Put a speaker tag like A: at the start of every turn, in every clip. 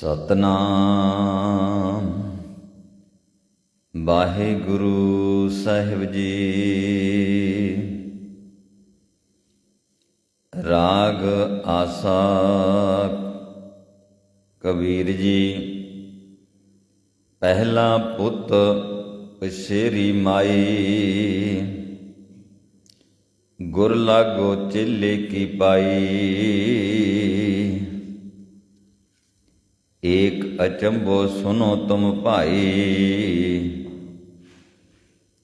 A: ਸਤਨਾਮ। ਵਾਹਿਗੁਰੂ ਸਾਹਿਬ ਜੀ। ਰਾਗ ਆਸਾ। ਕਬੀਰ ਜੀ, ਪਹਿਲਾ ਪੁੱਤ ਪਸ਼ੇਰੀ ਮਾਈ। ਗੁਰ ਲਾਗੋ ਚੇਲੇ ਕੀ ਪਾਈ। ਏਕ ਅਚੰਭੋ ਸੁਨੋ ਤੁਮ ਭਾਈ।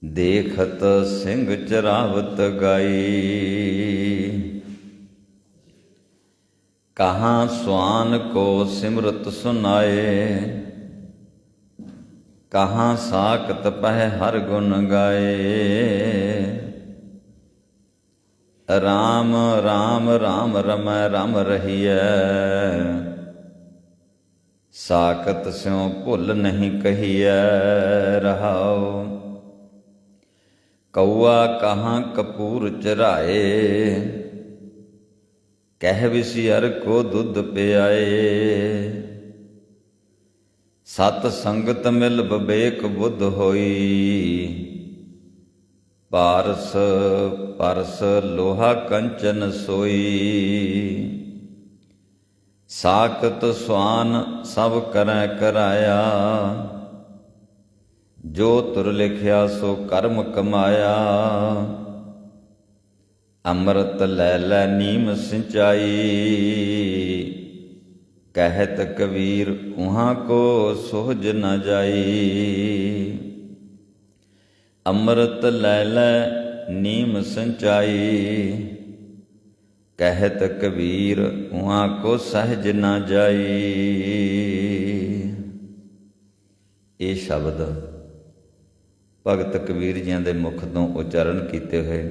A: ਦੇਖਤ ਸਿੰਘ ਚਰਾਵਤ ਗਾਈ। ਕਹਾ ਸੁਆਨ ਕੋ ਸਿਮਰਤ ਸੁਨਾਏ। ਕਹਾਂ ਸਾਖਤ ਪਹਿ ਹਰ ਗੁਣ ਗਾਏ। ਰਾਮ ਰਾਮ ਰਾਮ ਰਮੈ ਰਮ ਰਹੀਐ। ਸਾਖਤ ਸਿਉ ਭੁੱਲ ਨਹੀਂ ਕਹੀਐ ਰਹਾਉ। ਕਉਆ ਕਹਾਂ ਕਪੂਰ ਚਰਾਏ, ਕਹਿ ਵਿਸਿਅਰ ਕੋ ਦੁੱਧ ਪਿਆਏ। ਸਤ ਸੰਗਤ ਮਿਲ ਬਵੇਕ ਬੁੱਧ ਹੋਈ, ਪਾਰਸ ਪਰਸ ਲੋਹਾ ਕੰਚਨ ਸੋਈ। ਸਾਖਤ ਸੁਆਨ ਸਭ ਕਰੈ ਕਰਾਇਆ। ਜੋ ਤੁਰ ਲਿਖਿਆ ਸੋ ਕਰਮ ਕਮਾਇਆ। ਅੰਮ੍ਰਿਤ ਲੈ ਲੈ ਨੀਮ ਸਿੰਚਾਈ। ਕਹਿਤ ਕਬੀਰ ਉਹਾਂ ਕੋ ਸੋਜ ਨ ਜਾਈ। ਅੰਮ੍ਰਿਤ ਲੈ ਲੈ ਨੀਮ ਸਿੰਚਾਈ। ਕਹਿਤ ਕਬੀਰ, ਉਹਾਂ ਕੋ ਸਹਿਜ ਨ ਜਾਈ। ਇਹ ਸ਼ਬਦ ਭਗਤ ਕਬੀਰ ਜੀਆਂ ਦੇ ਮੁਖ ਤੋਂ ਉਚਾਰਨ ਕੀਤੇ ਹੋਏ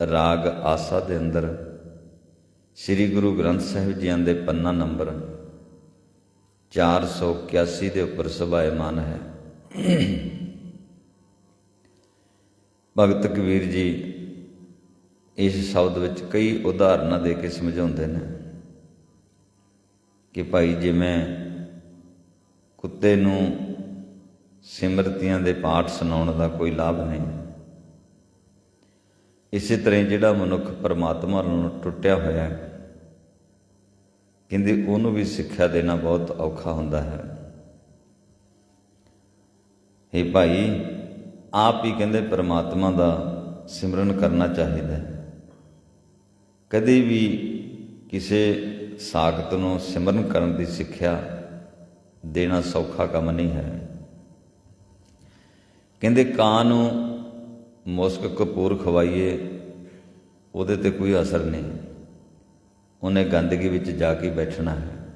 A: ਰਾਗ ਆਸਾ ਦੇ ਅੰਦਰ ਸ੍ਰੀ ਗੁਰੂ ਗ੍ਰੰਥ ਸਾਹਿਬ ਜੀਆਂ ਦੇ ਪੰਨਾ ਨੰਬਰ 481 ਦੇ ਉੱਪਰ ਸਭਾਇਮਾਨ ਹੈ। ਭਗਤ ਕਬੀਰ ਜੀ ਇਸ ਸ਼ਬਦ ਵਿੱਚ ਕਈ ਉਦਾਹਰਨਾਂ ਦੇ ਕੇ ਸਮਝਾਉਂਦੇ ਨੇ ਕਿ ਭਾਈ ਜਿਵੇਂ ਕੁੱਤੇ ਨੂੰ ਸਿਮਰਤੀਆਂ ਦੇ ਪਾਠ ਸੁਣਾਉਣ ਦਾ ਕੋਈ ਲਾਭ ਨਹੀਂ, ਇਸੇ ਤਰ੍ਹਾਂ ਹੀ ਜਿਹੜਾ ਮਨੁੱਖ ਪਰਮਾਤਮਾ ਨੂੰ ਟੁੱਟਿਆ ਹੋਇਆ ਹੈ, ਕਹਿੰਦੇ ਉਹਨੂੰ ਵੀ ਸਿੱਖਿਆ ਦੇਣਾ ਬਹੁਤ ਔਖਾ ਹੁੰਦਾ ਹੈ। ਇਹ ਭਾਈ, ਆਪ ਹੀ ਕਹਿੰਦੇ ਪਰਮਾਤਮਾ ਦਾ ਸਿਮਰਨ ਕਰਨਾ ਚਾਹੀਦਾ ਹੈ। ਕਦੇ ਵੀ ਕਿਸੇ ਸਾਖਤ ਨੂੰ ਸਿਮਰਨ ਕਰਨ ਦੀ ਸਿੱਖਿਆ ਦੇਣਾ ਸੌਖਾ ਕੰਮ ਨਹੀਂ ਹੈ। ਕਹਿੰਦੇ, ਕਾਂ ਨੂੰ ਮੁਸਕ ਕਪੂਰ ਖਵਾਈਏ, ਉਹਦੇ ਤੇ ਕੋਈ ਅਸਰ ਨਹੀਂ। ਉਹਨੇ ਗੰਦਗੀ ਵਿੱਚ ਜਾ ਕੇ ਬੈਠਣਾ ਹੈ।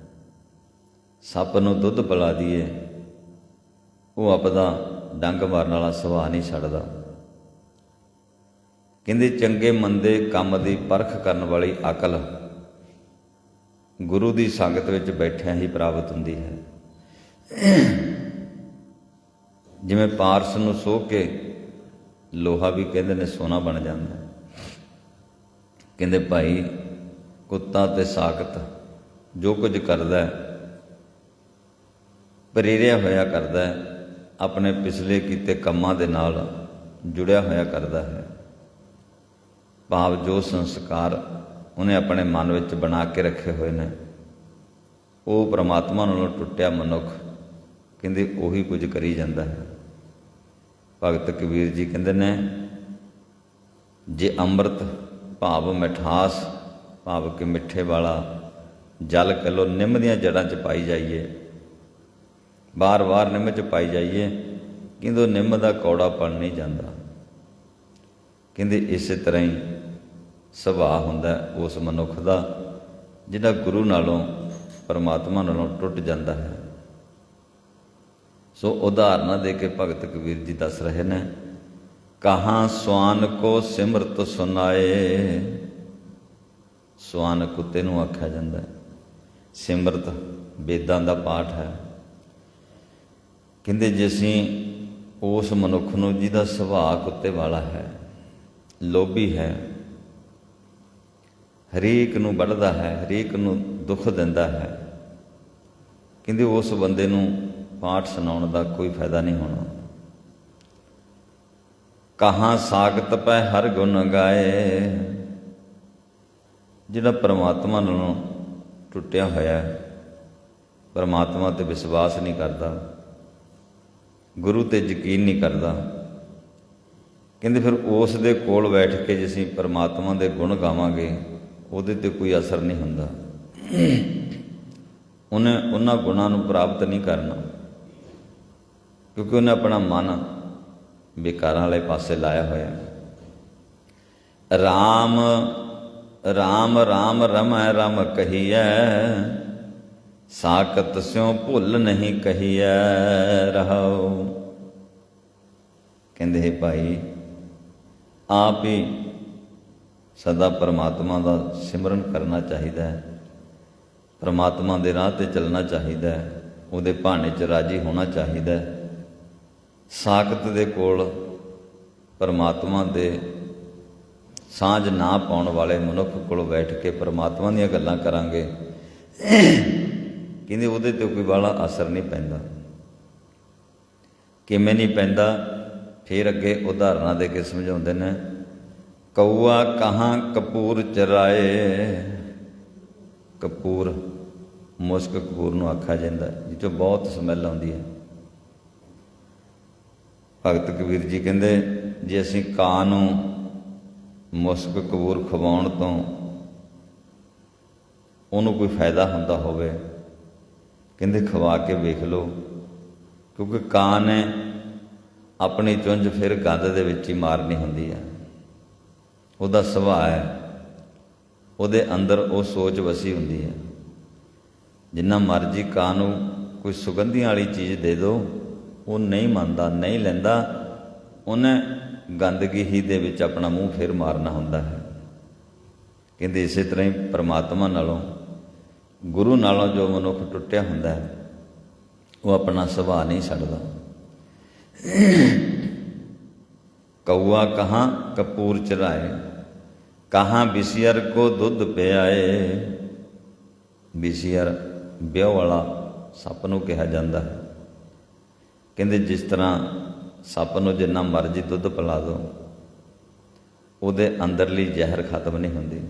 A: ਸੱਪ ਨੂੰ ਦੁੱਧ ਪਿਲਾ ਦਈਏ, ਉਹ ਆਪਦਾ ਡੰਗ ਮਾਰਨ ਵਾਲਾ ਸੁਭਾਅ ਨਹੀਂ ਛੱਡਦਾ। ਕਹਿੰਦੇ, ਚੰਗੇ ਮੰਦੇ ਕੰਮ ਦੀ ਪਰਖ ਕਰਨ ਵਾਲੀ ਅਕਲ ਗੁਰੂ ਦੀ ਸੰਗਤ ਵਿੱਚ ਬੈਠਿਆਂ ਹੀ ਪ੍ਰਾਪਤ ਹੁੰਦੀ ਹੈ। ਜਿਵੇਂ ਪਾਰਸ ਨੂੰ ਸੋ ਕੇ ਲੋਹਾ ਵੀ ਕਹਿੰਦੇ ਨੇ, ਸੋਨਾ ਬਣ ਜਾਂਦਾ। ਕਹਿੰਦੇ, ਭਾਈ, ਕੁੱਤਾ ਤੇ ਸਾਖਤ ਜੋ ਕੁਝ ਕਰਦਾ ਪ੍ਰੇਰਿਆ ਹੋਇਆ ਕਰਦਾ ਆਪਣੇ ਪਿਛਲੇ ਕੀਤੇ ਕੰਮਾਂ ਦੇ ਨਾਲ ਜੁੜਿਆ ਹੋਇਆ ਕਰਦਾ ਹੈ। ਭਾਵ ਜੋ ਸੰਸਕਾਰ ਉਹਨੇ ਆਪਣੇ ਮਨ ਵਿੱਚ ਬਣਾ ਕੇ ਰੱਖੇ ਹੋਏ ਨੇ। ਉਹ ਪ੍ਰਮਾਤਮਾ ਨਾਲੋਂ ਟੁੱਟਿਆ ਮਨੁੱਖ ਕਹਿੰਦੇ ਉਹੀ ਕੁਝ ਕਰੀ ਜਾਂਦਾ ਹੈ। ਭਗਤ ਕਬੀਰ ਜੀ ਕਹਿੰਦੇ ਨੇ, ਜੇ ਅੰਮ੍ਰਿਤ ਭਾਵ ਮਿਠਾਸ, ਭਾਵ ਕਿ ਮਿੱਠੇ ਵਾਲਾ ਜਲ ਕਿਲੋ ਨਿੰਮ ਦੀਆਂ ਜੜਾਂ 'ਚ ਪਾਈ ਜਾਈਏ ਬਾਰ-ਬਾਰ ਨਿੰਮ 'ਚ ਪਾਈ ਜਾਈਏ, ਕਹਿੰਦੇ ਨਿੰਮ ਦਾ ਕੌੜਾਪਣ ਨਹੀਂ ਜਾਂਦਾ। ਕਹਿੰਦੇ ਇਸੇ ਤਰ੍ਹਾਂ ਹੀ ਸੁਭਾਅ ਹੁੰਦਾ ਉਸ ਮਨੁੱਖ ਦਾ ਜਿਹੜਾ ਗੁਰੂ ਨਾਲੋਂ, ਪਰਮਾਤਮਾ ਨਾਲੋਂ ਟੁੱਟ ਜਾਂਦਾ ਹੈ। ਸੋ ਉਦਾਹਰਨਾਂ ਦੇ ਕੇ ਭਗਤ ਕਬੀਰ ਜੀ ਦੱਸ ਰਹੇ ਨੇ, ਕਹਾਂ ਸਵਾਨ ਕੋ ਸਿਮਰਤ ਸੁਨਾਏ? ਸਵਾਨ ਕੁੱਤੇ ਨੂੰ ਆਖਿਆ ਜਾਂਦਾ ਸਿਮਰਤ ਵੇਦਾਂ ਦਾ ਪਾਠ ਹੈ। ਕਹਿੰਦੇ, ਜੇ ਅਸੀਂ ਉਸ ਮਨੁੱਖ ਨੂੰ ਜਿਹਦਾ ਸੁਭਾਅ ਕੁੱਤੇ ਵਾਲਾ ਹੈ, ਲੋਭੀ ਹੈ ਹਰੇਕ ਨੂੰ ਵੱਢਦਾ ਹੈ, ਹਰੇਕ ਨੂੰ ਦੁੱਖ ਦਿੰਦਾ ਹੈ। ਕਹਿੰਦੇ ਉਸ ਬੰਦੇ ਨੂੰ ਪਾਠ ਸੁਣਾਉਣ ਦਾ ਕੋਈ ਫਾਇਦਾ ਨਹੀਂ ਹੋਣਾ। ਕਹਾਂ ਸਾਖਤ ਪੈ ਹਰ ਗੁਣ ਗਾਏ, ਜਿਹੜਾ ਪ੍ਰਮਾਤਮਾ ਨਾਲੋਂ ਟੁੱਟਿਆ ਹੋਇਆ ਹੈ, ਪਰਮਾਤਮਾ ਤੇ ਵਿਸ਼ਵਾਸ ਨਹੀਂ ਕਰਦਾ, ਗੁਰੂ ਤੇ ਯਕੀਨ ਨਹੀਂ ਕਰਦਾ। ਕਹਿੰਦੇ ਫਿਰ ਉਸ ਦੇ ਕੋਲ ਬੈਠ ਕੇ ਜੇ ਅਸੀਂ ਪਰਮਾਤਮਾ ਦੇ ਗੁਣ ਗਾਵਾਂਗੇ ਉਹਦੇ ਤੇ ਕੋਈ ਅਸਰ ਨਹੀਂ ਹੁੰਦਾ। ਉਹਨੇ ਉਹਨਾਂ ਗੁਣਾਂ ਨੂੰ ਪ੍ਰਾਪਤ ਨਹੀਂ ਕਰਨਾ। ਕਿਉਂਕਿ ਉਹਨੇ ਆਪਣਾ ਮਨ ਵਿਕਾਰਾਂ ਵਾਲੇ ਪਾਸੇ ਲਾਇਆ ਹੋਇਆ ਹੈ। RAM RAM RAM ਰਮੈ ਰਮ ਕਹੀਐ। ਸਾਕਤ ਸਿਉ ਭੁੱਲ ਨਹੀਂ ਕਹੀਐ, ਰਹਾਉ। ਕਹਿੰਦੇ, ਹੈ ਭਾਈ, ਆਪ ਹੀ ਸਦਾ ਪਰਮਾਤਮਾ ਦਾ ਸਿਮਰਨ ਕਰਨਾ ਚਾਹੀਦਾ ਹੈ। ਪਰਮਾਤਮਾ ਦੇ ਰਾਹ ਤੇ ਚੱਲਣਾ ਚਾਹੀਦਾ ਹੈ। ਉਹਦੇ ਭਾਣੇ 'ਚ ਰਾਜੀ ਹੋਣਾ ਚਾਹੀਦਾ ਹੈ। ਸਾਖਤ ਦੇ ਕੋਲ ਪਰਮਾਤਮਾ ਦੇ ਸਾਂਝ ਨਾ ਪਾਉਣ ਵਾਲੇ ਮਨੁੱਖ ਕੋਲ ਬੈਠ ਕੇ ਪਰਮਾਤਮਾ ਦੀਆਂ ਗੱਲਾਂ ਕਰਾਂਗੇ, ਕਹਿੰਦੇ ਉਹਦੇ ਤੇ ਕੋਈ ਬਾਲਾ ਅਸਰ ਨਹੀਂ ਪੈਂਦਾ। ਕਿਵੇਂ ਨਹੀਂ ਪੈਂਦਾ, ਫਿਰ ਅੱਗੇ ਉਦਾਹਰਨਾਂ ਦੇ ਕੇ ਸਮਝਾਉਂਦੇ ਨੇ ਕਊਆ ਕਹਾਂ ਕਪੂਰ ਚਰਾਏ। ਕਪੂਰ, ਮੁਸਕ ਕਪੂਰ ਨੂੰ ਆਖਿਆ ਜਾਂਦਾ ਜਿਹ ਬਹੁਤ ਸਮੈਲ ਆਉਂਦੀ ਹੈ। ਭਗਤ ਕਬੀਰ ਜੀ ਕਹਿੰਦੇ, ਜੇ ਅਸੀਂ ਕਾਂ ਨੂੰ ਮੁਸਕ ਕਪੂਰ ਖਵਾਉਣ ਤੋਂ ਉਹਨੂੰ ਕੋਈ ਫਾਇਦਾ ਹੁੰਦਾ ਹੋਵੇ, ਕਹਿੰਦੇ ਖਵਾ ਕੇ ਵੇਖ ਲਓ, ਕਿਉਂਕਿ ਕਾਂ ਨੇ ਆਪਣੀ ਚੁੰਝ ਫਿਰ ਗੰਦ ਦੇ ਵਿੱਚ ਹੀ ਮਾਰਨੀ ਹੁੰਦੀ ਹੈ। ਉਹਦਾ ਸੁਭਾਅ ਹੈ। ਉਹਦੇ ਅੰਦਰ ਉਹ ਸੋਚ ਵਸੀ ਹੁੰਦੀ ਹੈ। ਜਿੰਨਾ ਮਰਜ਼ੀ ਕਾਂ ਨੂੰ ਕੋਈ ਸੁਗੰਧੀਆਂ ਵਾਲੀ ਚੀਜ਼ ਦੇ ਦਿਓ ਉਹ ਨਹੀਂ ਮੰਨਦਾ, ਨਹੀਂ ਲੈਂਦਾ। ਉਹਨੇ ਗੰਦਗੀ ਹੀ ਦੇ ਵਿੱਚ ਆਪਣਾ ਮੂੰਹ ਫਿਰ ਮਾਰਨਾ ਹੁੰਦਾ ਹੈ। ਕਹਿੰਦੇ ਇਸੇ ਤਰ੍ਹਾਂ ਹੀ ਪ੍ਰਮਾਤਮਾ ਨਾਲੋਂ, ਗੁਰੂ ਨਾਲੋਂ ਜੋ ਮਨੁੱਖ ਟੁੱਟਿਆ ਹੁੰਦਾ ਹੈ, ਉਹ ਆਪਣਾ ਸੁਭਾਅ ਨਹੀਂ ਛੱਡਦਾ। ਕਊਆ ਕਹਾਂ ਕਪੂਰ ਚਰਾਏ ਕਹਾਂ ਬਿਸਿਅਰ ਕੋ ਦੁੱਧ ਪਿਆਏ। ਬਿਸਿਅਰ ਵਿਆਹ ਵਾਲਾ ਸੱਪ ਨੂੰ ਕਿਹਾ ਜਾਂਦਾ ਹੈ। ਕਹਿੰਦੇ ਜਿਸ ਤਰ੍ਹਾਂ ਸੱਪ ਨੂੰ ਜਿੰਨਾ ਮਰਜ਼ੀ ਦੁੱਧ ਪਿਲਾ ਦਿਓ ਉਹਦੇ ਅੰਦਰਲੀ ਜ਼ਹਿਰ ਖਤਮ ਨਹੀਂ ਹੁੰਦੀ।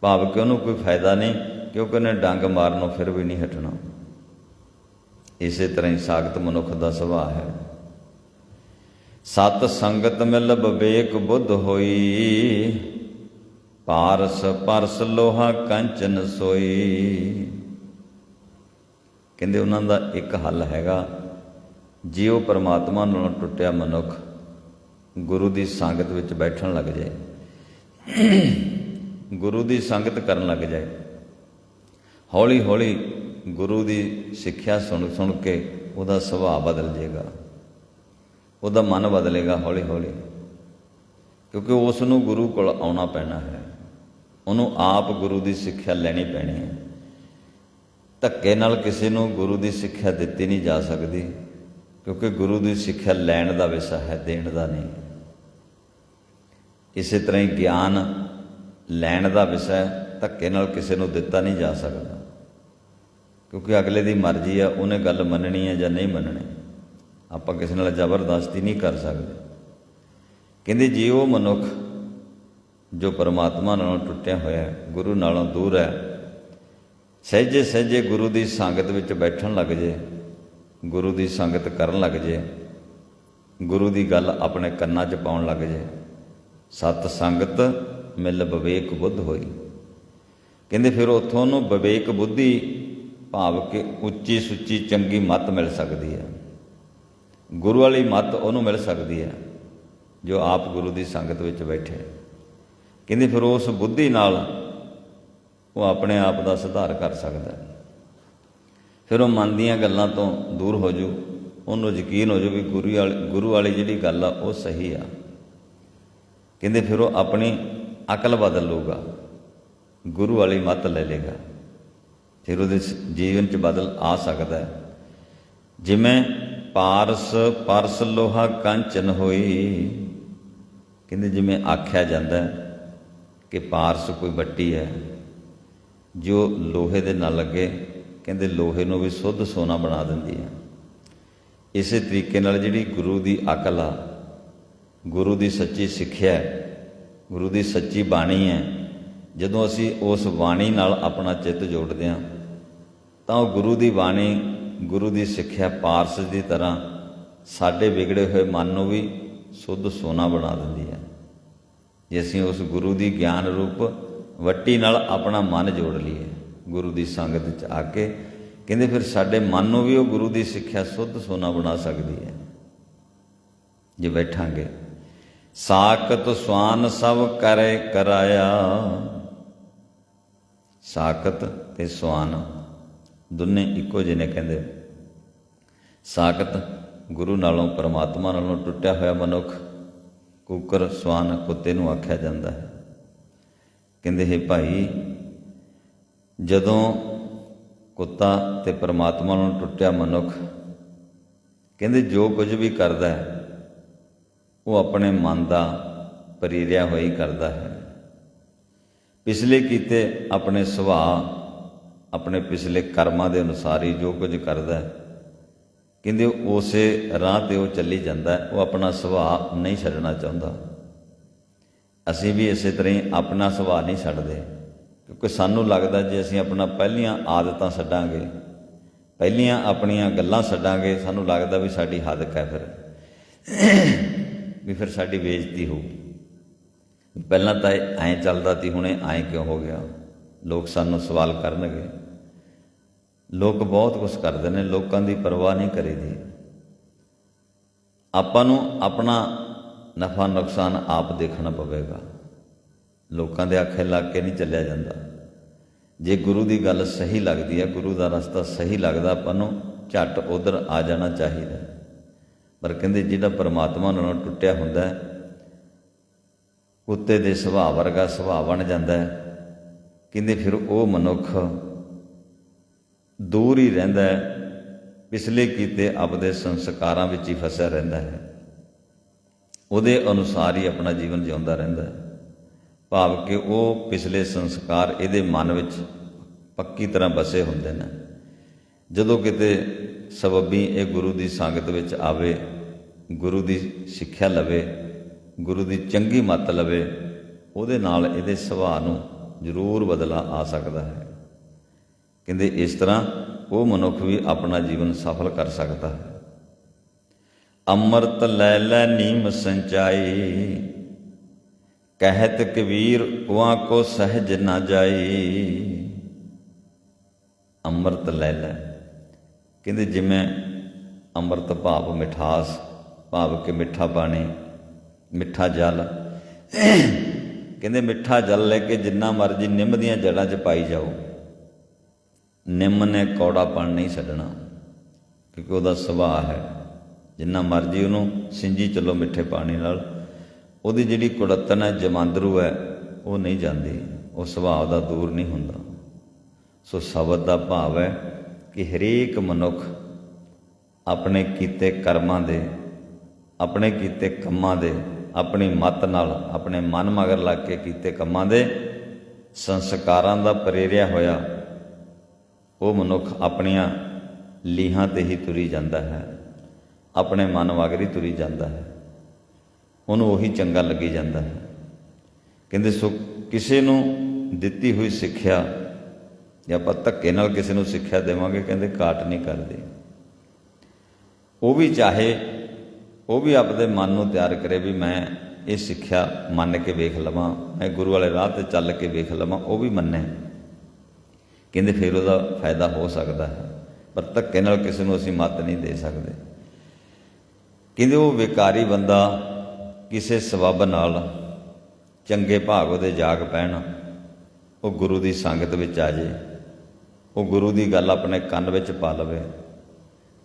A: ਭਾਵ ਕਿ ਉਹਨੂੰ ਕੋਈ ਫਾਇਦਾ ਨਹੀਂ, ਕਿਉਂਕਿ ਉਹਨੇ ਡੰਗ ਮਾਰਨੋਂ ਫਿਰ ਵੀ ਨਹੀਂ ਹਟਣਾ। ਇਸੇ ਤਰ੍ਹਾਂ ਹੀ ਸਾਖਤ ਮਨੁੱਖ ਦਾ ਸੁਭਾਅ ਹੈ। ਸਤ ਸੰਗਤ ਮਿਲ ਵਿਵੇਕ ਬੁੱਧ ਹੋਈ। ਪਾਰਸ ਪਰਸ ਲੋਹਾ ਕੰਚਨ ਸੋਈ। ਕਹਿੰਦੇ ਉਹਨਾਂ ਦਾ ਇੱਕ ਹੱਲ ਹੈਗਾ। ਜੇ ਉਹ ਪਰਮਾਤਮਾ ਨਾਲੋਂ ਟੁੱਟਿਆ ਮਨੁੱਖ ਗੁਰੂ ਦੀ ਸੰਗਤ ਵਿੱਚ ਬੈਠਣ ਲੱਗ ਜਾਏ। ਗੁਰੂ ਦੀ ਸੰਗਤ ਕਰਨ ਲੱਗ ਜਾਏ। ਹੌਲੀ ਹੌਲੀ ਗੁਰੂ ਦੀ ਸਿੱਖਿਆ ਸੁਣ ਸੁਣ ਕੇ ਉਹਦਾ ਸੁਭਾਅ ਬਦਲ ਜਾਏਗਾ ਉਹਦਾ ਮਨ ਬਦਲੇਗਾ ਹੌਲੀ ਹੌਲੀ। ਕਿਉਂਕਿ ਉਸ ਨੂੰ ਗੁਰੂ ਕੋਲ ਆਉਣਾ ਪੈਣਾ ਹੈ। ਉਹਨੂੰ ਆਪ ਗੁਰੂ ਦੀ ਸਿੱਖਿਆ ਲੈਣੀ ਪੈਣੀ ਹੈ। ਧੱਕੇ ਨਾਲ ਕਿਸੇ ਨੂੰ ਗੁਰੂ ਦੀ ਸਿੱਖਿਆ ਦਿੱਤੀ ਨਹੀਂ ਜਾ ਸਕਦੀ, ਕਿਉਂਕਿ ਗੁਰੂ ਦੀ ਸਿੱਖਿਆ ਲੈਣ ਦਾ ਵਿਸ਼ਾ ਹੈ, ਦੇਣ ਦਾ ਨਹੀਂ। ਇਸੇ ਤਰ੍ਹਾਂ ਹੀ ਗਿਆਨ ਲੈਣ ਦਾ ਵਿਸ਼ਾ ਹੈ, ਧੱਕੇ ਨਾਲ ਕਿਸੇ ਨੂੰ ਦਿੱਤਾ ਨਹੀਂ ਜਾ ਸਕਦਾ। ਕਿਉਂਕਿ ਅਗਲੇ ਦੀ ਮਰਜ਼ੀ ਆ ਉਹਨੇ ਗੱਲ ਮੰਨਣੀ ਹੈ ਜਾਂ ਨਹੀਂ ਮੰਨਣੀ। ਆਪਾਂ ਕਿਸੇ ਨਾਲ ਜ਼ਬਰਦਸਤੀ ਨਹੀਂ ਕਰ ਸਕਦੇ। ਕਹਿੰਦੇ ਜੇ ਉਹ ਮਨੁੱਖ ਜੋ ਪਰਮਾਤਮਾ ਨਾਲੋਂ ਟੁੱਟਿਆ ਹੋਇਆ ਹੈ, ਗੁਰੂ ਨਾਲੋਂ ਦੂਰ ਹੈ, ਸਹਿਜੇ ਸਹਿਜੇ ਗੁਰੂ ਦੀ ਸੰਗਤ ਵਿੱਚ ਬੈਠਣ ਲੱਗ ਜੇ, ਗੁਰੂ ਦੀ ਸੰਗਤ ਕਰਨ ਲੱਗ ਜੇ, ਗੁਰੂ ਦੀ ਗੱਲ ਆਪਣੇ ਕੰਨਾਂ 'ਚ ਪਾਉਣ ਲੱਗ ਜੇ, ਸਤ ਸੰਗਤ ਮਿਲ ਵਿਵੇਕ ਬੁੱਧ ਹੋਈ। ਕਹਿੰਦੇ ਫਿਰ ਉਥੋਂ ਨੂੰ ਵਿਵੇਕ ਬੁੱਧੀ ਭਾਵ ਕਿ ਉੱਚੀ ਸੁੱਚੀ ਚੰਗੀ ਮੱਤ ਮਿਲ ਸਕਦੀ ਹੈ। ਗੁਰੂ ਵਾਲੀ ਮੱਤ ਉਹਨੂੰ ਮਿਲ ਸਕਦੀ ਹੈ, ਜੋ ਆਪ ਗੁਰੂ ਦੀ ਸੰਗਤ ਵਿੱਚ ਬੈਠੇ। ਕਹਿੰਦੇ ਫਿਰ ਉਸ ਬੁੱਧੀ ਨਾਲ ਉਹ ਆਪਣੇ ਆਪ ਦਾ ਸੁਧਾਰ ਕਰ ਸਕਦਾ ਫਿਰ ਉਹ ਮਨ ਦੀਆਂ ਗੱਲਾਂ ਤੋਂ ਦੂਰ ਹੋ ਜੂ, ਉਹਨੂੰ ਯਕੀਨ ਹੋ ਜੂ ਵੀ ਗੁਰੂ ਵਾਲੀ ਗੁਰੂ ਵਾਲੀ ਜਿਹੜੀ ਗੱਲ ਆ, ਉਹ ਸਹੀ ਆ। ਕਹਿੰਦੇ ਫਿਰ ਉਹ ਆਪਣੀ ਅਕਲ ਬਦਲ ਲੂਗਾ ਗੁਰੂ ਵਾਲੀ ਮੱਤ ਲੈ ਲੇਗਾ ਫਿਰ ਉਹਦੇ ਸ- ਜੀਵਨ 'ਚ ਬਦਲ ਆ ਸਕਦਾ ਜਿਵੇਂ ਪਾਰਸ, ਪਰਸ ਲੋਹਾ ਕੰਚਨ ਹੋਈ। ਕਹਿੰਦੇ ਜਿਵੇਂ ਆਖਿਆ ਜਾਂਦਾ ਕਿ ਪਾਰਸ ਕੋਈ ਬੱਟੀ ਹੈ, ਜੋ ਲੋਹੇ ਦੇ ਨਾਲ ਲੱਗੇ, ਕਹਿੰਦੇ ਲੋਹੇ ਨੂੰ ਵੀ ਸੁੱਧ ਸੋਨਾ ਬਣਾ ਦਿੰਦੀ ਹੈ। ਇਸੇ ਤਰੀਕੇ ਨਾਲ ਜਿਹੜੀ ਗੁਰੂ ਦੀ ਅਕਲ ਆ, ਗੁਰੂ ਦੀ ਸੱਚੀ ਸਿੱਖਿਆ ਗੁਰੂ ਦੀ ਸੱਚੀ ਬਾਣੀ ਹੈ, ਜਦੋਂ ਅਸੀਂ ਉਸ ਬਾਣੀ ਨਾਲ ਆਪਣਾ ਚਿੱਤ ਜੋੜਦੇ ਹਾਂ, ਤਾਂ ਉਹ ਗੁਰੂ ਦੀ ਬਾਣੀ ਗੁਰੂ ਦੀ ਸਿੱਖਿਆ ਪਾਰਸ ਦੀ ਤਰ੍ਹਾਂ ਸਾਡੇ ਵਿਗੜੇ ਹੋਏ ਮਨ ਨੂੰ ਵੀ ਸੁੱਧ ਸੋਨਾ ਬਣਾ ਦਿੰਦੀ ਹੈ। ਜੇ ਅਸੀਂ ਉਸ ਗੁਰੂ ਦੀ ਗਿਆਨ ਰੂਪ ਵੱਟੀ ਨਾਲ ਆਪਣਾ ਮਨ ਜੋੜ ਲਈਏ, ਗੁਰੂ ਦੀ ਸੰਗਤ ਵਿੱਚ ਆ ਕੇ, ਕਹਿੰਦੇ ਫਿਰ ਸਾਡੇ ਮਨ ਨੂੰ ਵੀ ਉਹ ਗੁਰੂ ਦੀ ਸਿੱਖਿਆ ਸੁੱਧ ਸੋਨਾ ਬਣਾ ਸਕਦੀ ਹੈ। ਜੇ ਬੈਠਾਂਗੇ, ਸਾਖਤ ਸਵਾਨ ਸਭ ਕਰੇ ਕਰਾਇਆ, ਸਾਖਤ ਤੇ ਸਵਾਨ ਦੋਨੇ ਇੱਕੋ ਜਿਹੇ ਨੇ ਕਹਿੰਦੇ। ਸਾਖਤ ਗੁਰੂ ਨਾਲੋਂ ਪਰਮਾਤਮਾ ਨਾਲੋਂ ਟੁੱਟਿਆ ਹੋਇਆ ਮਨੁੱਖ ਕੁੱਕਰ ਸਵਾਨ ਕੁੱਤੇ ਨੂੰ ਆਖਿਆ ਜਾਂਦਾ ਹੈ। ਕਹਿੰਦੇ, ਹੈ ਭਾਈ, ਜਦੋਂ ਕੁੱਤਾ ਤੇ ਪਰਮਾਤਮਾ ਨਾਲੋਂ ਟੁੱਟਿਆ ਮਨੁੱਖ, ਕਹਿੰਦੇ, ਜੋ ਕੁਝ ਵੀ ਕਰਦਾ ਹੈ, ਉਹ ਆਪਣੇ ਮਨ ਦਾ ਪਰੀਰਿਆ ਹੋਈ ਕਰਦਾ ਹੈ। ਪਿਛਲੇ ਕੀਤੇ ਆਪਣੇ ਸੁਭਾਅ ਆਪਣੇ ਪਿਛਲੇ ਕਰਮਾਂ ਦੇ ਅਨੁਸਾਰ ਹੀ ਜੋ ਕੁਝ ਕਰਦਾ ਹੈ। ਕਹਿੰਦੇ ਉਸੇ ਰਾਹ ਤੇ ਉਹ ਚੱਲੀ ਜਾਂਦਾ ਉਹ ਆਪਣਾ ਸੁਭਾਅ ਨਹੀਂ ਛੱਡਣਾ ਚਾਹੁੰਦਾ। ਅਸੀਂ ਵੀ ਇਸੇ ਤਰ੍ਹਾਂ ਹੀ ਆਪਣਾ ਸੁਭਾਅ ਨਹੀਂ ਛੱਡਦੇ। ਕਿਉਂਕਿ ਸਾਨੂੰ ਲੱਗਦਾ ਜੇ ਅਸੀਂ ਆਪਣਾ ਪਹਿਲੀਆਂ ਆਦਤਾਂ ਛੱਡਾਂਗੇ, ਪਹਿਲੀਆਂ ਆਪਣੀਆਂ ਗੱਲਾਂ ਛੱਡਾਂਗੇ, ਸਾਨੂੰ ਲੱਗਦਾ ਵੀ ਸਾਡੀ ਹੱਦ ਹੈ ਫਿਰ। ਵੀ ਫਿਰ ਸਾਡੀ ਬੇਇੱਜ਼ਤੀ ਹੋਊ ਪਹਿਲਾਂ ਤਾਂ ਐਂ ਚੱਲਦਾ ਸੀ, ਹੁਣੇ ਐਂ ਕਿਉਂ ਹੋ ਗਿਆ? ਲੋਕ ਸਾਨੂੰ ਸਵਾਲ ਕਰਨਗੇ। ਲੋਕ ਬਹੁਤ ਕੁਝ ਕਰਦੇ ਨੇ, ਲੋਕਾਂ ਦੀ ਪਰਵਾਹ ਨਹੀਂ ਕਰੀਦੀ। ਆਪਾਂ ਨੂੰ ਆਪਣਾ ਨਫਾ ਨੁਕਸਾਨ ਆਪ ਦੇਖਣਾ ਪਵੇਗਾ। ਲੋਕਾਂ ਦੇ ਆਖੇ ਲੱਗ ਕੇ ਨਹੀਂ ਚੱਲਿਆ ਜਾਂਦਾ। ਜੇ ਗੁਰੂ ਦੀ ਗੱਲ ਸਹੀ ਲੱਗਦੀ ਹੈ, ਗੁਰੂ ਦਾ ਰਸਤਾ ਸਹੀ ਲੱਗਦਾ, ਆਪਾਂ ਨੂੰ ਝੱਟ ਉਧਰ ਆ ਜਾਣਾ ਚਾਹੀਦਾ। ਪਰ ਕਹਿੰਦੇ ਜਿਹੜਾ ਪਰਮਾਤਮਾ ਨਾਲੋਂ ਟੁੱਟਿਆ ਹੁੰਦਾ ਹੈ, ਕੁੱਤੇ ਦੇ ਸੁਭਾਅ ਵਰਗਾ ਸੁਭਾਅ ਬਣ ਜਾਂਦਾ ਹੈ। ਕਹਿੰਦੇ ਫਿਰ ਉਹ ਮਨੁੱਖ ਦੂਰ ਹੀ ਰਹਿੰਦਾ ਹੈ, ਪਿਛਲੇ ਕੀਤੇ ਆਪਦੇ ਸੰਸਕਾਰਾਂ ਵਿੱਚ ਹੀ ਫਸਿਆ ਰਹਿੰਦਾ ਹੈ। ਉਹਦੇ ਅਨੁਸਾਰ ਹੀ ਆਪਣਾ ਜੀਵਨ ਜਿਉਂਦਾ ਰਹਿੰਦਾ ਹੈ। ਭਾਵ ਕਿ ਉਹ ਪਿਛਲੇ ਸੰਸਕਾਰ ਇਹਦੇ ਮਨ ਵਿੱਚ ਪੱਕੀ ਤਰ੍ਹਾਂ ਬਸੇ ਹੁੰਦੇ ਨੇ। ਜਦੋਂ ਕਿਤੇ ਸਬੱਬੀ ਇਹ ਗੁਰੂ ਦੀ ਸੰਗਤ ਵਿੱਚ ਆਵੇ, ਗੁਰੂ ਦੀ ਸਿੱਖਿਆ ਲਵੇ, ਗੁਰੂ ਦੀ ਚੰਗੀ ਮੱਤ ਲਵੇ, ਉਹਦੇ ਨਾਲ ਇਹਦੇ ਸੁਭਾਅ ਨੂੰ ਜ਼ਰੂਰ ਬਦਲਾ ਆ ਸਕਦਾ ਹੈ। ਕਹਿੰਦੇ ਇਸ ਤਰ੍ਹਾਂ ਉਹ ਮਨੁੱਖ ਵੀ ਆਪਣਾ ਜੀਵਨ ਸਫਲ ਕਰ ਸਕਦਾ ਹੈ। ਅੰਮ੍ਰਿਤ ਲੈ ਲੈ ਨੀਮ ਸੰਚਾਈ, ਕਹਿਤ ਕਬੀਰ ਉਹਾਂ ਕੋ ਸਹਿਜ ਨਾ ਜਾਈ। ਅੰਮ੍ਰਿਤ ਲੈ ਲੈ। ਕਹਿੰਦੇ ਜਿਵੇਂ ਅੰਮ੍ਰਿਤ ਭਾਵ ਮਿਠਾਸ, ਭਾਵ ਕਿ ਮਿੱਠਾ ਪਾਣੀ, ਮਿੱਠਾ ਜਲ ਕਹਿੰਦੇ, ਮਿੱਠਾ ਜਲ ਲੈ ਕੇ ਜਿੰਨਾ ਮਰਜ਼ੀ ਨਿੰਮ ਦੀਆਂ ਜੜਾਂ 'ਚ ਪਾਈ ਜਾਓ। ਨਿੰਮ ਨੇ ਕੌੜਾਪਣ ਨਹੀਂ ਛੱਡਣਾ, ਕਿਉਂਕਿ ਉਹਦਾ ਸੁਭਾਅ ਹੈ। ਜਿੰਨਾ ਮਰਜ਼ੀ ਉਹਨੂੰ ਸਿੰਜੀ ਚੱਲੋ ਮਿੱਠੇ ਪਾਣੀ ਨਾਲ। ਉਹਦੀ ਜਿਹੜੀ ਕੁੜੱਤਨ ਹੈ, ਜਮਾਂਦਰੂ ਹੈ, ਉਹ ਨਹੀਂ ਜਾਂਦੀ। ਉਹ ਸੁਭਾਅ ਦਾ ਦੂਰ ਨਹੀਂ ਹੁੰਦਾ। ਸੋ ਸ਼ਬਦ ਦਾ ਭਾਵ ਹੈ ਕਿ ਹਰੇਕ ਮਨੁੱਖ ਆਪਣੇ ਕੀਤੇ ਕਰਮਾਂ ਦੇ, ਆਪਣੇ ਕੀਤੇ ਕੰਮਾਂ ਦੇ ਆਪਣੀ ਮਤ ਨਾਲ, ਆਪਣੇ ਮਨ ਮਗਰ ਲੱਗ ਕੇ ਕੀਤੇ ਕੰਮਾਂ ਦੇ ਸੰਸਕਾਰਾਂ ਦਾ ਪ੍ਰੇਰਿਆ ਹੋਇਆ, ਉਹ ਮਨੁੱਖ ਆਪਣੀਆਂ ਲੀਹਾਂ ਤੇ ਹੀ ਤੁਰੀ ਜਾਂਦਾ ਹੈ, ਆਪਣੇ ਮਨ ਮਗਰ ਹੀ ਤੁਰੀ ਜਾਂਦਾ ਹੈ। ਉਹਨੂੰ ਉਹੀ ਚੰਗਾ ਲੱਗੀ ਜਾਂਦਾ ਹੈ। ਕਹਿੰਦੇ, ਸੋ ਕਿਸੇ ਨੂੰ ਦਿੱਤੀ ਹੋਈ ਸਿੱਖਿਆ, ਜੇ ਆਪਾਂ ਧੱਕੇ ਨਾਲ ਕਿਸੇ ਨੂੰ ਸਿੱਖਿਆ ਦੇਵਾਂਗੇ? ਕਹਿੰਦੇ ਕਾਟ ਨਹੀਂ ਕਰਦੇ। ਉਹ ਵੀ ਚਾਹੇ ਉਹ ਵੀ ਆਪਦੇ ਮਨ ਨੂੰ ਤਿਆਰ ਕਰੇ ਵੀ ਮੈਂ ਇਹ ਸਿੱਖਿਆ ਮੰਨ ਕੇ ਵੇਖ ਲਵਾਂ, ਮੈਂ ਗੁਰੂ ਵਾਲੇ ਰਾਹ ਤੇ ਚੱਲ ਕੇ ਵੇਖ ਲਵਾਂ, ਉਹ ਵੀ ਮੰਨੇ। ਕਹਿੰਦੇ ਫਿਰ ਉਹਦਾ ਫਾਇਦਾ ਹੋ ਸਕਦਾ ਹੈ, ਪਰ ਧੱਕੇ ਨਾਲ ਕਿਸੇ ਨੂੰ ਅਸੀਂ ਮਤ ਨਹੀਂ ਦੇ ਸਕਦੇ। ਕਹਿੰਦੇ ਉਹ ਵਿਕਾਰੀ ਬੰਦਾ ਕਿਸੇ ਸਬਬ ਨਾਲ ਚੰਗੇ ਭਾਗ ਉਹਦੇ ਜਾਗ ਪੈਣ, ਉਹ ਗੁਰੂ ਦੀ ਸੰਗਤ ਵਿੱਚ ਆ ਜੇ, ਉਹ ਗੁਰੂ ਦੀ ਗੱਲ ਆਪਣੇ ਕੰਨ ਵਿੱਚ ਪਾ ਲਵੇ,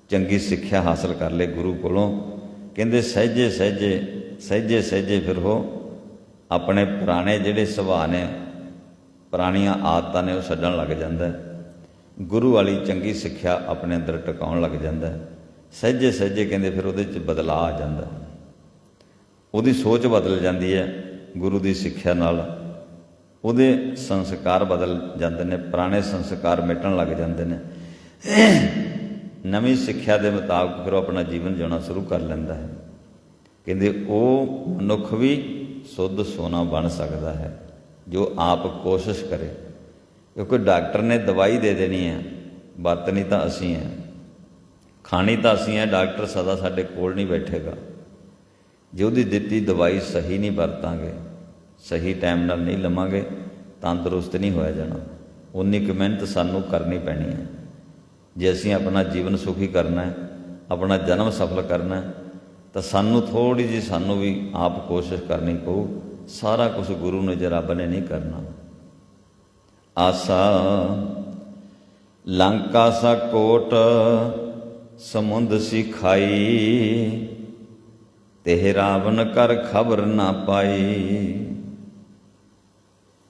A: ਚੰਗੀ ਸਿੱਖਿਆ ਹਾਸਲ ਕਰ ਲੇ ਗੁਰੂ ਕੋਲੋਂ ਕਹਿੰਦੇ, ਸਹਿਜੇ ਸਹਿਜੇ ਸਹਿਜੇ ਸਹਿਜੇ ਫਿਰ ਉਹ ਆਪਣੇ ਪੁਰਾਣੇ ਜਿਹੜੇ ਸੁਭਾਅ ਨੇ, ਪੁਰਾਣੀਆਂ ਆਦਤਾਂ ਨੇ ਉਹ ਛੱਡਣ ਲੱਗ ਜਾਂਦਾ ਗੁਰੂ ਵਾਲੀ ਚੰਗੀ ਸਿੱਖਿਆ ਆਪਣੇ ਅੰਦਰ ਟਿਕਾਉਣ ਲੱਗ ਜਾਂਦਾ ਸਹਿਜੇ ਸਹਿਜੇ ਕਹਿੰਦੇ ਫਿਰ ਉਹਦੇ 'ਚ ਬਦਲਾਅ ਆ ਜਾਂਦਾ ਉਹਦੀ ਸੋਚ ਬਦਲ ਜਾਂਦੀ ਹੈ ਗੁਰੂ ਦੀ ਸਿੱਖਿਆ ਨਾਲ। ਉਹਦੇ ਸੰਸਕਾਰ ਬਦਲ ਜਾਂਦੇ ਨੇ, ਪੁਰਾਣੇ ਸੰਸਕਾਰ ਮਿਟਣ ਲੱਗ ਜਾਂਦੇ ਨੇ। ਨਵੀਂ ਸਿੱਖਿਆ ਦੇ ਮੁਤਾਬਕ ਫਿਰ ਉਹ ਆਪਣਾ ਜੀਵਨ ਜਿਉਣਾ ਸ਼ੁਰੂ ਕਰ ਲੈਂਦਾ ਹੈ। ਕਹਿੰਦੇ, ਉਹ ਮਨੁੱਖ ਵੀ ਸੁੱਧ ਸੋਨਾ ਬਣ ਸਕਦਾ ਹੈ, ਜੋ ਆਪ ਕੋਸ਼ਿਸ਼ ਕਰੇ। ਕਿਉਂਕਿ ਡਾਕਟਰ ਨੇ ਦਵਾਈ ਦੇ ਦੇਣੀ ਹੈ ਵਰਤਣੀ ਤਾਂ ਅਸੀਂ ਹੈ। ਖਾਣੀ ਤਾਂ ਅਸੀਂ ਹੈ, ਡਾਕਟਰ ਸਦਾ ਸਾਡੇ ਕੋਲ ਨਹੀਂ ਬੈਠੇਗਾ। ਜੇ ਉਹਦੀ ਦਿੱਤੀ ਦਵਾਈ ਸਹੀ ਨਹੀਂ ਵਰਤਾਂਗੇ, ਸਹੀ ਟਾਈਮ ਨਾਲ ਨਹੀਂ ਲਵਾਂਗੇ, ਤੰਦਰੁਸਤ ਨਹੀਂ ਹੋਇਆ ਜਾਣਾ। ਉਨੀ ਕੁ ਮਿਹਨਤ ਸਾਨੂੰ ਕਰਨੀ ਪੈਣੀ ਹੈ। ਜੇ ਅਸੀਂ ਆਪਣਾ ਜੀਵਨ ਸੁਖੀ ਕਰਨਾ ਹੈ, ਆਪਣਾ ਜਨਮ ਸਫਲ ਕਰਨਾ ਹੈ, ਤਾਂ ਸਾਨੂੰ ਥੋੜੀ ਜਿਹੀ ਸਾਨੂੰ ਵੀ ਆਪ ਕੋਸ਼ਿਸ਼ ਕਰਨੀ ਪਊ। ਸਾਰਾ ਕੁਝ ਗੁਰੂ ਨੇ ਜੇ ਰੱਬ ਨੇ ਨਹੀਂ ਕਰਨਾ। ਆਸਾ, ਲੰਕਾ ਸਾ ਕੋਟ, ਸਮੁੰਦ ਸਿਖਾਈ, ਤੇ ਰਾਵਣ ਕਰ ਖਬਰ ਨਾ ਪਾਈ।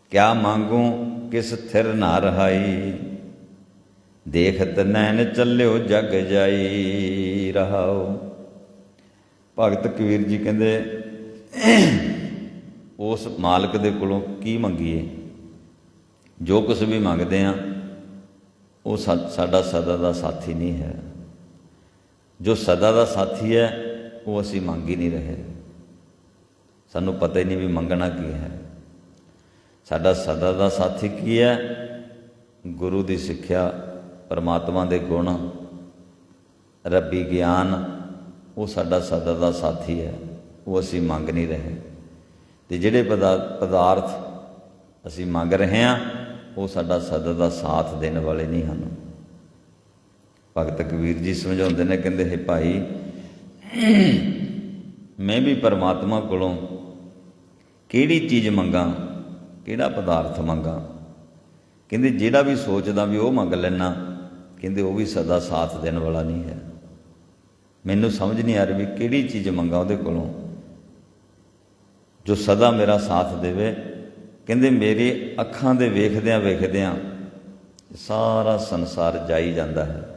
A: ਕਿਆ ਮੰਗੂ, ਕਿਸ ਥਿਰ ਨਾ ਰਹਾਈ। ਦੇਖਤ ਨੈਣ ਚੱਲਿਓ, ਜਗ ਜਾਈ ਰਹਾਓ। ਭਗਤ ਕਬੀਰ ਜੀ ਕਹਿੰਦੇ, ਉਸ ਮਾਲਕ ਦੇ ਕੋਲੋਂ ਕੀ ਮੰਗੀਏ? ਜੋ ਕੁਝ ਵੀ ਮੰਗਦੇ ਆ, ਉਹ ਸਾਡਾ ਸਦਾ ਦਾ ਸਾਥੀ ਨਹੀਂ ਹੈ। ਜੋ ਸਦਾ ਦਾ ਸਾਥੀ ਹੈ, ਉਹ ਅਸੀਂ ਮੰਗ ਹੀ ਨਹੀਂ ਰਹੇ। ਸਾਨੂੰ ਪਤਾ ਹੀ ਨਹੀਂ ਵੀ ਮੰਗਣਾ ਕੀ ਹੈ। ਸਾਡਾ ਸਦਾ ਦਾ ਸਾਥੀ ਕੀ ਹੈ? ਗੁਰੂ ਦੀ ਸਿੱਖਿਆ ਪਰਮਾਤਮਾ ਦੇ ਗੁਣ, ਰੱਬੀ ਗਿਆਨ, ਉਹ ਸਾਡਾ ਸਦਾ ਦਾ ਸਾਥੀ ਹੈ, ਉਹ ਅਸੀਂ ਮੰਗ ਨਹੀਂ ਰਹੇ। ਤੇ ਜਿਹੜੇ ਪਦਾ- ਪਦਾਰਥ ਅਸੀਂ ਮੰਗ ਰਹੇ ਹਾਂ, ਉਹ ਸਾਡਾ ਸਦਾ ਦਾ ਸਾਥ ਦੇਣ ਵਾਲੇ ਨਹੀਂ ਹਨ। ਭਗਤ ਕਬੀਰ ਜੀ ਸਮਝਾਉਂਦੇ ਨੇ, ਕਹਿੰਦੇ, ਹੈ ਭਾਈ, ਮੈਂ ਵੀ ਪਰਮਾਤਮਾ ਕੋਲੋਂ ਕਿਹੜੀ ਚੀਜ਼ ਮੰਗਾ, ਕਿਹੜਾ ਪਦਾਰਥ ਮੰਗਾ? ਕਹਿੰਦੇ, ਜਿਹੜਾ ਵੀ ਸੋਚਦਾ ਵੀ ਉਹ ਮੰਗ ਲੈਣਾ ਕਹਿੰਦੇ ਉਹ ਵੀ ਸਦਾ ਸਾਥ ਦੇਣ ਵਾਲਾ ਨਹੀਂ ਹੈ। ਮੈਨੂੰ ਸਮਝ ਨਹੀਂ ਆ ਰਹੀ ਵੀ ਕਿਹੜੀ ਚੀਜ਼ ਮੰਗਾ ਉਹਦੇ ਕੋਲੋਂ। ਜੋ ਸਦਾ ਮੇਰਾ ਸਾਥ ਦੇਵੇ, ਕਹਿੰਦੇ ਮੇਰੇ ਅੱਖਾਂ ਦੇ ਵੇਖਦਿਆਂ ਵੇਖਦਿਆਂ ਸਾਰਾ ਸੰਸਾਰ ਜਾਈ ਜਾਂਦਾ ਹੈ।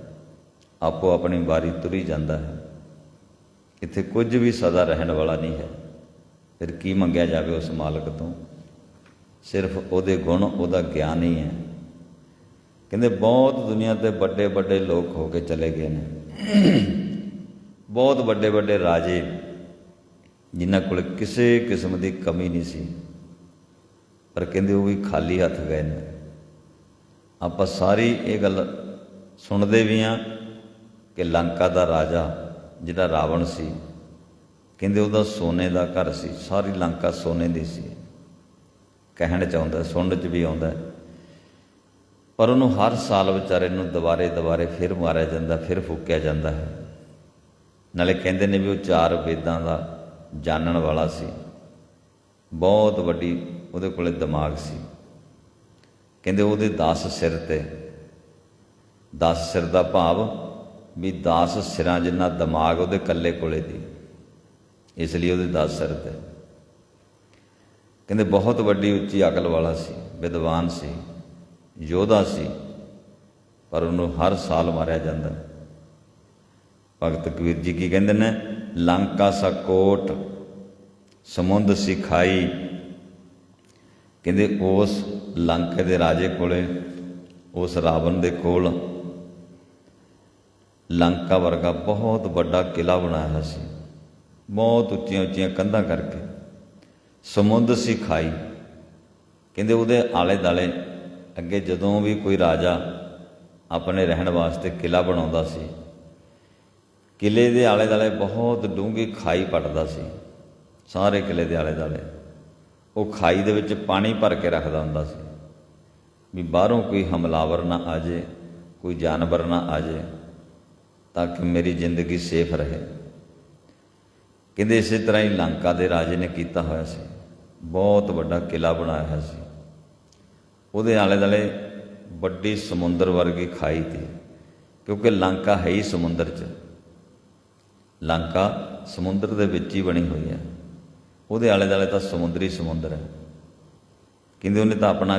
A: ਆਪੋ ਆਪਣੀ ਵਾਰੀ ਤੁਰੀ ਜਾਂਦਾ ਹੈ। ਇੱਥੇ ਕੁਝ ਵੀ ਸਦਾ ਰਹਿਣ ਵਾਲਾ ਨਹੀਂ ਹੈ। ਫਿਰ ਕੀ ਮੰਗਿਆ ਜਾਵੇ ਉਸ ਮਾਲਕ ਤੋਂ? ਸਿਰਫ ਉਹਦੇ ਗੁਣ, ਉਹਦਾ ਗਿਆਨ ਹੀ ਹੈ। ਕਹਿੰਦੇ ਬਹੁਤ ਦੁਨੀਆ ਤੇ ਵੱਡੇ ਵੱਡੇ ਲੋਕ ਹੋ ਕੇ ਚਲੇ ਗਏ ਨੇ। ਬਹੁਤ ਵੱਡੇ ਵੱਡੇ ਰਾਜੇ ਜਿਨ੍ਹਾਂ ਕੋਲ ਕਿਸੇ ਕਿਸਮ ਦੀ ਕਮੀ ਨਹੀਂ ਸੀ। ਪਰ ਕਹਿੰਦੇ ਉਹ ਵੀ ਖਾਲੀ ਹੱਥ ਗਏ ਨੇ। ਆਪਾਂ ਸਾਰੀ ਇਹ ਗੱਲ ਸੁਣਦੇ ਵੀ ਆ ਕਿ ਲੰਕਾ ਦਾ ਰਾਜਾ ਜਿਹੜਾ ਰਾਵਣ ਸੀ, ਕਹਿੰਦੇ ਉਹਦਾ ਸੋਨੇ ਦਾ ਘਰ ਸੀ, ਸਾਰੀ ਲੰਕਾ ਸੋਨੇ ਦੀ ਸੀ। ਕਹਿਣ ਚ ਆਉਂਦਾ, ਸੁਣਨ ਚ ਵੀ ਆਉਂਦਾ। ਪਰ ਉਹਨੂੰ ਹਰ ਸਾਲ ਵਿਚਾਰੇ ਨੂੰ ਦੁਬਾਰੇ ਦੁਬਾਰੇ ਫਿਰ ਮਾਰਿਆ ਜਾਂਦਾ, ਫਿਰ ਫੂਕਿਆ ਜਾਂਦਾ ਹੈ। ਨਾਲੇ ਕਹਿੰਦੇ ਨੇ ਵੀ ਉਹ ਚਾਰ ਵੇਦਾਂ ਦਾ ਜਾਣਨ ਵਾਲਾ ਸੀ। ਬਹੁਤ ਵੱਡੀ ਉਹਦੇ ਕੋਲੇ ਦਿਮਾਗ ਸੀ। ਕਹਿੰਦੇ ਉਹਦੇ 10 ਸਿਰ ਤੇ 10 ਸਿਰ ਦਾ ਭਾਵ ਵੀ 10 ਸਿਰਾਂ ਜਿੰਨਾ ਦਿਮਾਗ ਉਹਦੇ ਕੱਲੇ ਕੋਲੇ ਦੀ, ਇਸ ਲਈ ਉਹਦੇ 10 ਸਿਰ ਤੇ। ਕਹਿੰਦੇ ਬਹੁਤ ਵੱਡੀ ਉੱਚੀ ਅਕਲ ਵਾਲਾ ਸੀ, ਵਿਦਵਾਨ ਸੀ। ਯੋਧਾ ਸੀ, ਪਰ ਉਹਨੂੰ ਹਰ ਸਾਲ ਮਾਰਿਆ ਜਾਂਦਾ ਭਗਤ ਕਬੀਰ ਜੀ ਕੀ ਕਹਿੰਦੇ ਨੇ? ਲੰਕਾ ਸਾ ਕੋਟ, ਸਮੁੰਦ ਸਿਖਾਈ। ਕਹਿੰਦੇ ਉਸ ਲੰਕੇ ਦੇ ਰਾਜੇ ਕੋਲੇ, ਉਸ ਰਾਵਣ ਦੇ ਕੋਲ ਲੰਕਾ ਵਰਗਾ ਬਹੁਤ ਵੱਡਾ ਕਿਲਾ ਬਣਾਇਆ ਹੋਇਆ ਸੀ। ਬਹੁਤ ਉੱਚੀਆਂ ਉੱਚੀਆਂ ਕੰਧਾਂ ਕਰਕੇ। ਸਮੁੰਦ ਸਿਖਾਈ। ਕਹਿੰਦੇ ਉਹਦੇ ਆਲੇ ਦਾਲੇ ਅੱਗੇ ਜਦੋਂ ਵੀ ਕੋਈ ਰਾਜਾ ਆਪਣੇ ਰਹਿਣ ਵਾਸਤੇ ਕਿਲਾ ਬਣਾਉਂਦਾ ਸੀ ਕਿਲੇ ਦੇ ਆਲੇ ਦਾਲੇ ਬਹੁਤ ਡੂੰਘੀ ਖਾਈ ਪਟਦਾ ਸੀ, ਸਾਰੇ ਕਿਲੇ ਦੇ ਆਲੇ ਦਾਲੇ ਉਹ ਖਾਈ ਦੇ ਵਿੱਚ ਪਾਣੀ ਭਰ ਕੇ ਰੱਖਦਾ ਹੁੰਦਾ ਸੀ ਵੀ ਬਾਹਰੋਂ ਕੋਈ ਹਮਲਾਵਰ ਨਾ ਆ ਜੇ ਕੋਈ ਜਾਨਵਰ ਨਾ ਆ ਜੇ ਤਾਂ ਕਿ ਮੇਰੀ ਜ਼ਿੰਦਗੀ ਸੇਫ ਰਹੇ। ਕਹਿੰਦੇ ਇਸੇ ਤਰ੍ਹਾਂ ਹੀ ਲੰਕਾ ਦੇ ਰਾਜੇ ਨੇ ਕੀਤਾ ਹੋਇਆ ਸੀ। ਬਹੁਤ ਵੱਡਾ ਕਿਲਾ ਬਣਾਇਆ ਹੋਇਆ ਸੀ। ਉਹਦੇ ਆਲੇ ਦੁਆਲੇ ਵੱਡੀ ਸਮੁੰਦਰ ਵਰਗੀ ਖਾਈ ਸੀ ਕਿਉਂਕਿ ਲੰਕਾ ਹੈ ਹੀ ਸਮੁੰਦਰ 'ਚ। ਲੰਕਾ ਸਮੁੰਦਰ ਦੇ ਵਿੱਚ ਹੀ ਬਣੀ ਹੋਈ ਹੈ। ਉਹਦੇ ਆਲੇ ਦੁਆਲੇ ਤਾਂ ਸਮੁੰਦਰੀ ਸਮੁੰਦਰ ਹੈ। ਕਹਿੰਦੇ ਉਹਨੇ ਤਾਂ ਆਪਣਾ